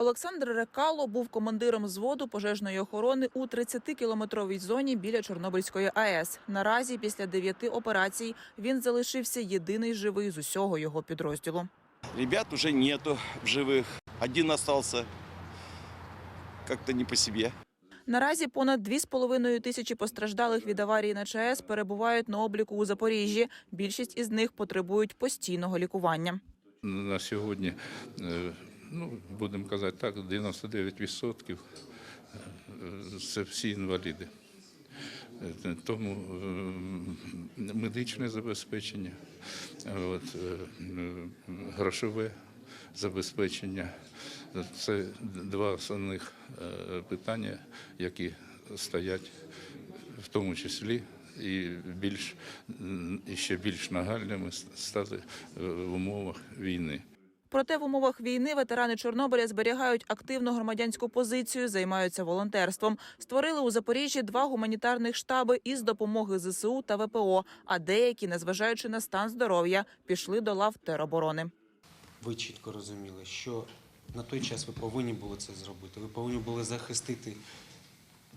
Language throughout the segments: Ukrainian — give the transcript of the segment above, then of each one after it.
Олександр Рекало був командиром взводу пожежної охорони у 30-кілометровій зоні біля Чорнобильської АЕС. Наразі, після дев'яти операцій, він залишився єдиний живий з усього його підрозділу. Ребят уже нету в живых. Один остался как-то не по себе. Наразі понад 2,5 тисячі постраждалих від аварії на ЧАЕС перебувають на обліку у Запоріжжі. Більшість із них потребують постійного лікування. На сьогодні, е, ну, будемо казати так, 99% це всі інваліди. Е, Тому е, медичне забезпечення, от, е, грошове забезпечення це два основних е, питання, які стоять в тому числі і більш і ще більш нагальними стали е, в умовах війни. Проте в умовах війни ветерани Чорнобиля зберігають активну громадянську позицію, займаються волонтерством. Створили у Запоріжжі два гуманітарних штаби із допомоги ЗСУ та ВПО. А деякі, незважаючи на стан здоров'я, пішли до лав тероборони. ви чітко розуміли, що на той час ви повинні були це зробити. Ви повинні були захистити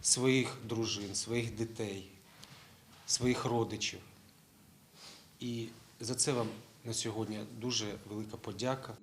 своїх дружин, своїх дітей, своїх родичів. І за це вам на сьогодні дуже велика подяка.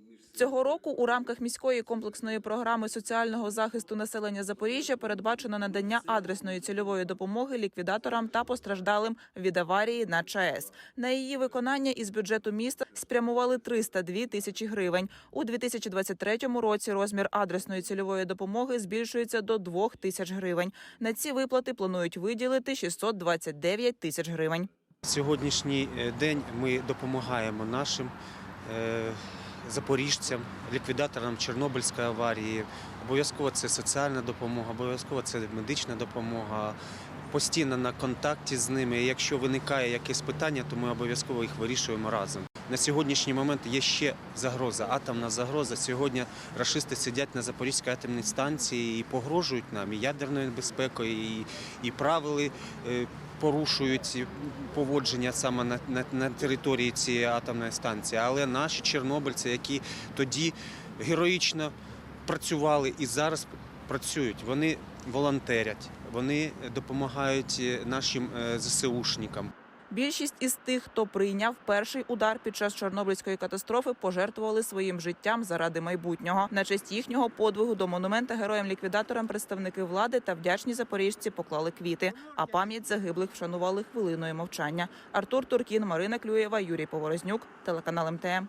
Цього року у рамках міської комплексної програми соціального захисту населення Запоріжжя передбачено надання адресної цільової допомоги ліквідаторам та постраждалим від аварії на ЧАЕС. На її виконання із бюджету міста спрямували 302 тисячі гривень. У 2023 році розмір адресної цільової допомоги збільшується до 2 тисяч гривень. На ці виплати планують виділити 629 тисяч гривень. Сьогоднішній е, день ми допомагаємо нашим е, запоріжцям, ліквідаторам Чорнобильської аварії. Обов'язково це соціальна допомога, обов'язково це медична допомога. Постійно на контакті з ними. Якщо виникає якесь питання, то ми обов'язково їх вирішуємо разом. На сьогоднішній момент є ще загроза, атомна загроза. Сьогодні рашисти сидять на Запорізькій атомній станції і погрожують нам і ядерною безпекою, і, і правили е, порушують поводження саме на, на, на території цієї атомної станції. Але наші чорнобильці, які тоді героїчно працювали і зараз працюють, вони волонтерять, вони допомагають е, нашим е, ЗСУшникам. Більшість із тих, хто прийняв перший удар під час Чорнобильської катастрофи, пожертвували своїм життям заради майбутнього. На честь їхнього подвигу до монумента героям-ліквідаторам представники влади та вдячні запоріжці поклали квіти. А пам'ять загиблих вшанували хвилиною мовчання. Артур Туркін, Марина Клюєва, Юрій Поворознюк, телеканал МТМ.